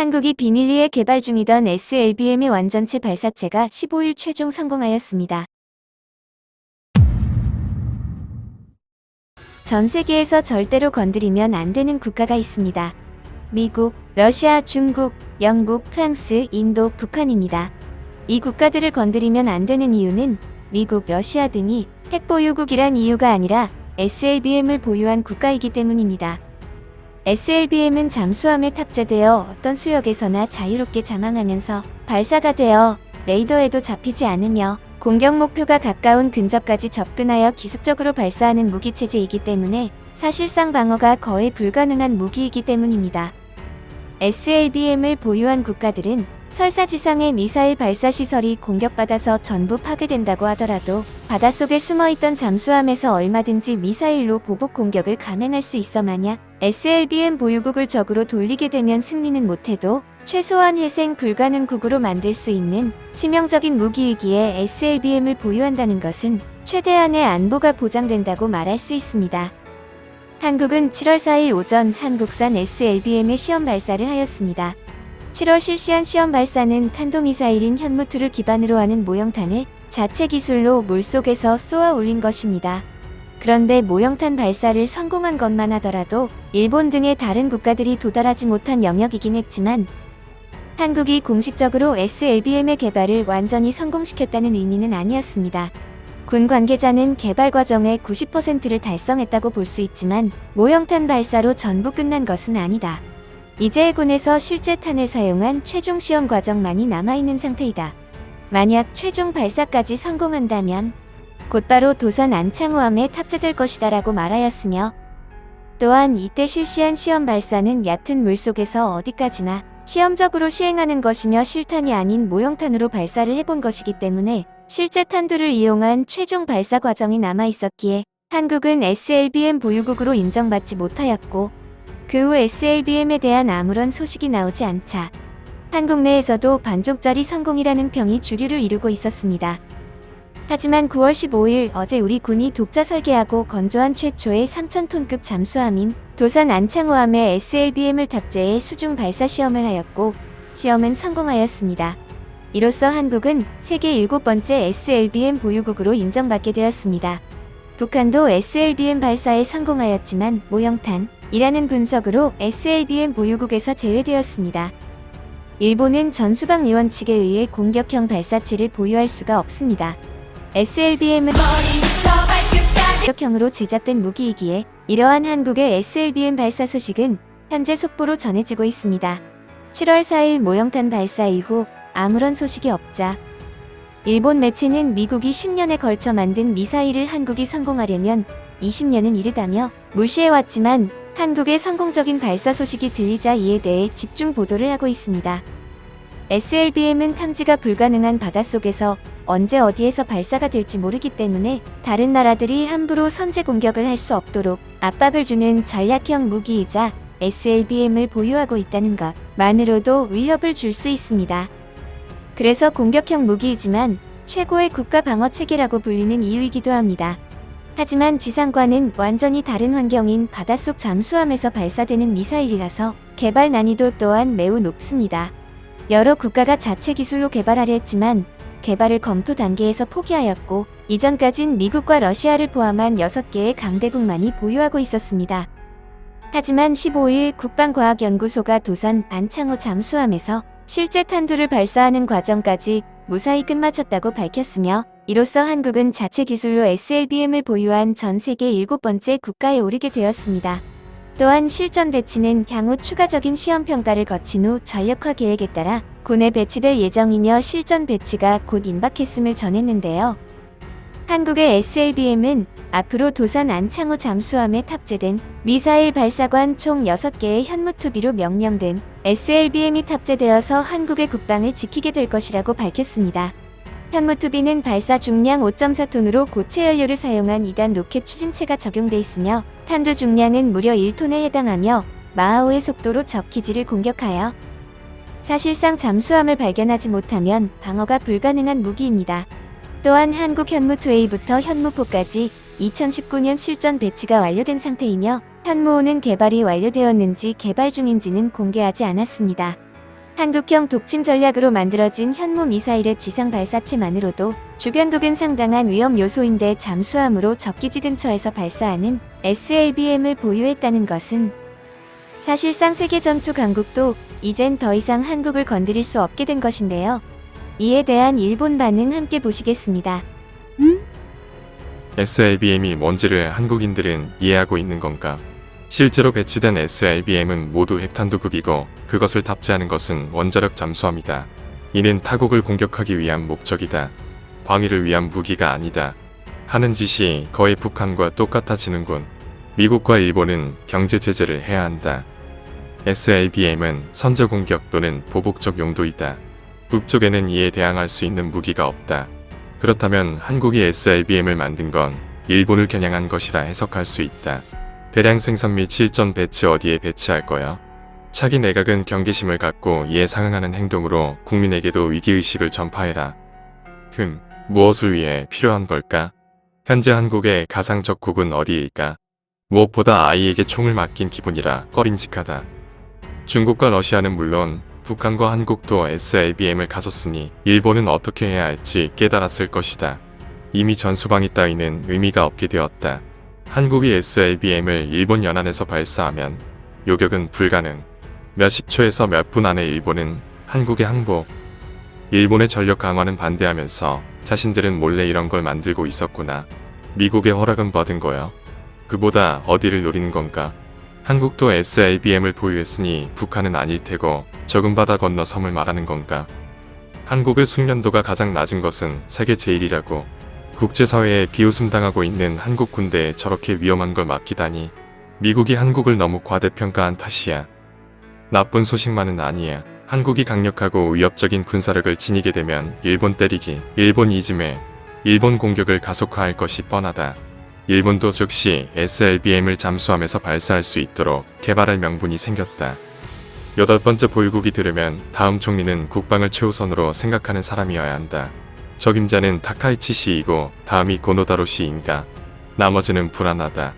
한국이 비밀리에 개발 중이던 SLBM의 완전체 발사체가 15일 최종 성공하였습니다. 전 세계에서 절대로 건드리면 안 되는 국가가 있습니다. 미국, 러시아, 중국, 영국, 프랑스, 인도, 북한입니다. 이 국가들을 건드리면 안 되는 이유는 미국, 러시아 등이 핵 보유국이란 이유가 아니라 SLBM을 보유한 국가이기 때문입니다. SLBM은 잠수함에 탑재되어 어떤 수역에서나 자유롭게 잠항하면서 발사가 되어 레이더에도 잡히지 않으며 공격 목표가 가까운 근접까지 접근하여 기습적으로 발사하는 무기 체제이기 때문에 사실상 방어가 거의 불가능한 무기이기 때문입니다. SLBM을 보유한 국가들은 설사 지상의 미사일 발사 시설이 공격받아서 전부 파괴된다고 하더라도 바닷속에 숨어있던 잠수함에서 얼마든지 미사일로 보복 공격을 감행할 수 있어 만약 SLBM 보유국을 적으로 돌리게 되면 승리는 못해도 최소한 희생 불가능국으로 만들 수 있는 치명적인 무기이기에 SLBM을 보유한다는 것은 최대한의 안보가 보장된다고 말할 수 있습니다. 한국은 7월 4일 오전 한국산 SLBM의 시험 발사를 하였습니다. 7월 실시한 시험 발사는 탄도미사일인 현무투를 기반으로 하는 모형탄을 자체 기술로 물속에서 쏘아 올린 것입니다. 그런데 모형탄 발사를 성공한 것만 하더라도 일본 등의 다른 국가들이 도달하지 못한 영역이긴 했지만 한국이 공식적으로 SLBM의 개발을 완전히 성공시켰다는 의미는 아니었습니다. 군 관계자는 개발 과정의 90%를 달성했다고 볼 수 있지만 모형탄 발사로 전부 끝난 것은 아니다. 이제 해군에서 실제 탄을 사용한 최종 시험 과정만이 남아있는 상태이다. 만약 최종 발사까지 성공한다면 곧바로 도산 안창호함에 탑재될 것이다라고 말하였으며 또한 이때 실시한 시험 발사는 얕은 물속에서 어디까지나 시험적으로 시행하는 것이며 실탄이 아닌 모형탄으로 발사를 해본 것이기 때문에 실제 탄두를 이용한 최종 발사 과정이 남아 있었기에 한국은 SLBM 보유국으로 인정받지 못하였고 그 후 SLBM에 대한 아무런 소식이 나오지 않자 한국 내에서도 반쪽짜리 성공이라는 평이 주류를 이루고 있었습니다. 하지만 9월 15일 어제 우리 군이 독자 설계하고 건조한 최초의 3,000톤급 잠수함인 도산 안창호함에 SLBM을 탑재해 수중 발사 시험을 하였고 시험은 성공하였습니다. 이로써 한국은 세계 일곱 번째 SLBM 보유국으로 인정받게 되었습니다. 북한도 SLBM 발사에 성공하였지만 모형탄이라는 분석으로 SLBM 보유국에서 제외되었습니다. 일본은 전수방 의원 측에 의해 공격형 발사체를 보유할 수가 없습니다. SLBM은 공격형으로 제작된 무기이기에 이러한 한국의 SLBM 발사 소식은 현재 속보로 전해지고 있습니다. 7월 4일 모형탄 발사 이후 아무런 소식이 없자 일본 매체는 미국이 10년에 걸쳐 만든 미사일을 한국이 성공하려면 20년은 이르다며 무시해왔지만 한국의 성공적인 발사 소식이 들리자 이에 대해 집중 보도를 하고 있습니다. SLBM은 탐지가 불가능한 바닷속에서 언제 어디에서 발사가 될지 모르기 때문에 다른 나라들이 함부로 선제 공격을 할 수 없도록 압박을 주는 전략형 무기이자 SLBM을 보유하고 있다는 것만으로도 위협을 줄 수 있습니다. 그래서 공격형 무기이지만 최고의 국가 방어 체계라고 불리는 이유이기도 합니다. 하지만 지상과는 완전히 다른 환경인 바닷속 잠수함에서 발사되는 미사일이라서 개발 난이도 또한 매우 높습니다. 여러 국가가 자체 기술로 개발 하려 했지만 개발을 검토 단계에서 포기하였고 이전까진 미국과 러시아를 포함한 6개의 강대국만이 보유하고 있었습니다. 하지만 15일 국방과학연구소가 도산 안창호 잠수함에서 실제 탄두를 발사하는 과정까지 무사히 끝마쳤다고 밝혔으며 이로써 한국은 자체 기술로 SLBM을 보유한 전 세계 일곱 번째 국가에 오르게 되었습니다. 또한 실전 배치는 향후 추가적인 시험 평가를 거친 후 전력화 계획에 따라 군에 배치될 예정이며 실전 배치가 곧 임박했음을 전했는데요. 한국의 SLBM은 앞으로 도산 안창호 잠수함에 탑재된 미사일 발사관 총 6개의 현무투비로 명명된 SLBM이 탑재되어서 한국의 국방을 지키게 될 것이라고 밝혔습니다. 현무투비는 발사 중량 5.4톤으로 고체 연료를 사용한 2단 로켓 추진체가 적용돼 있으며 탄두 중량은 무려 1톤에 해당하며 마하오의 속도로 적 기지를 공격하여 사실상 잠수함을 발견하지 못하면 방어가 불가능한 무기입니다. 또한 한국 현무 2A부터 현무포까지 2019년 실전 배치가 완료된 상태이며 현무호는 개발이 완료되었는지 개발 중인지는 공개하지 않았습니다. 한국형 독침 전략으로 만들어진 현무 미사일의 지상 발사체만으로도 주변국은 상당한 위험 요소인데 잠수함으로 적기지 근처에서 발사하는 SLBM을 보유했다는 것은 사실상 세계 전투 강국도 이젠 더 이상 한국을 건드릴 수 없게 된 것인데요. 이에 대한 일본 반응 함께 보시겠습니다. SLBM이 뭔지를 한국인들은 이해하고 있는 건가? 실제로 배치된 SLBM은 모두 핵탄두급이고 그것을 탑재하는 것은 원자력 잠수함이다. 이는 타국을 공격하기 위한 목적이다. 방위를 위한 무기가 아니다. 하는 짓이 거의 북한과 똑같아지는군. 미국과 일본은 경제 제재를 해야 한다. SLBM은 선제 공격 또는 보복적 용도이다. 북쪽에는 이에 대항할 수 있는 무기가 없다. 그렇다면 한국이 SLBM을 만든 건 일본을 겨냥한 것이라 해석할 수 있다. 대량 생산 및 실전 배치 어디에 배치할 거야? 차기 내각은 경계심을 갖고 이에 상응하는 행동으로 국민에게도 위기의식을 전파해라. 흠, 무엇을 위해 필요한 걸까? 현재 한국의 가상 적 국은 어디일까? 무엇보다 아이에게 총을 맡긴 기분이라 꺼림직하다. 중국과 러시아는 물론 북한과 한국도 SLBM을 가졌으니 일본은 어떻게 해야 할지 깨달았을 것이다. 이미 전수방위 따위는 의미가 없게 되었다. 한국이 SLBM을 일본 연안에서 발사하면 요격은 불가능. 몇십 초에서 몇 분 안에 일본은 한국에 항복. 일본의 전력 강화는 반대하면서 자신들은 몰래 이런 걸 만들고 있었구나. 미국의 허락은 받은 거야. 그보다 어디를 노리는 건가? 한국도 SLBM을 보유했으니 북한은 아닐 테고 적은 바다 건너 섬을 말하는 건가? 한국의 숙련도가 가장 낮은 것은 세계 제일이라고 국제사회에 비웃음 당하고 있는 한국 군대에 저렇게 위험한 걸 맡기다니 미국이 한국을 너무 과대평가한 탓이야. 나쁜 소식만은 아니야. 한국이 강력하고 위협적인 군사력을 지니게 되면 일본 때리기, 일본 이즘에 일본 공격을 가속화할 것이 뻔하다. 일본도 즉시 SLBM을 잠수함에서 발사할 수 있도록 개발할 명분이 생겼다. 여덟 번째 보유국이 들으면 다음 총리는 국방을 최우선으로 생각하는 사람이어야 한다. 적임자는 타카이치 씨이고 다음이 고노다로 씨인가. 나머지는 불안하다.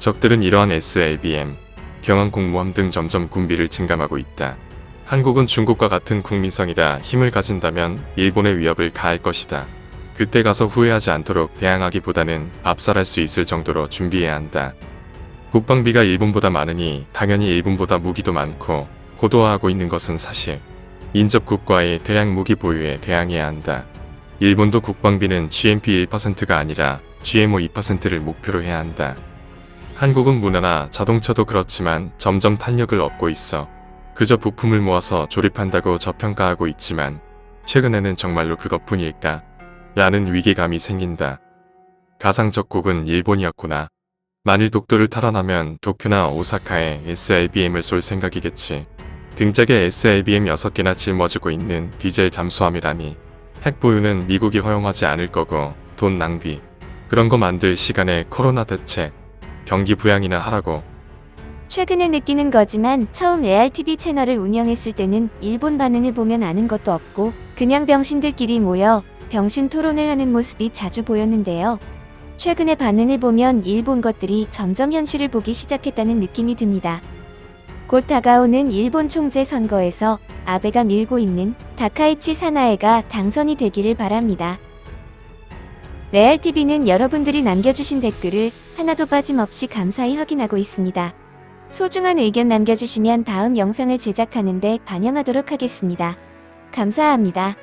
적들은 이러한 SLBM, 경항 공모함 등 점점 군비를 증감하고 있다. 한국은 중국과 같은 국민성이라 힘을 가진다면 일본의 위협을 가할 것이다. 그때 가서 후회하지 않도록 대항하기보다는 압살할 수 있을 정도로 준비해야 한다. 국방비가 일본보다 많으니 당연히 일본보다 무기도 많고 고도화하고 있는 것은 사실. 인접 국가의 대량 무기 보유에 대항해야 한다. 일본도 국방비는 GNP 1%가 아니라 GMO 2%를 목표로 해야 한다. 한국은 문화나 자동차도 그렇지만 점점 탄력을 얻고 있어. 그저 부품을 모아서 조립한다고 저평가하고 있지만 최근에는 정말로 그것뿐일까? 라는 위기감이 생긴다. 가상적국은 일본이었구나. 만일 독도를 탈환하면 도쿄나 오사카에 SLBM을 쏠 생각이겠지. 등짝에 SLBM 6개나 짊어지고 있는 디젤 잠수함이라니. 핵 보유는 미국이 허용하지 않을 거고 돈 낭비. 그런 거 만들 시간에 코로나 대책, 경기 부양이나 하라고. 최근에 느끼는 거지만 처음 ARTV 채널을 운영했을 때는 일본 반응을 보면 아는 것도 없고 그냥 병신들끼리 모여 병신 토론을 하는 모습이 자주 보였는데요. 최근의 반응을 보면 일본 것들이 점점 현실을 보기 시작했다는 느낌이 듭니다. 곧 다가오는 일본 총재 선거에서 아베가 밀고 있는 다카이치 사나에가 당선이 되기를 바랍니다. 레알TV는 여러분들이 남겨주신 댓글을 하나도 빠짐없이 감사히 확인하고 있습니다. 소중한 의견 남겨주시면 다음 영상을 제작하는데 반영하도록 하겠습니다. 감사합니다.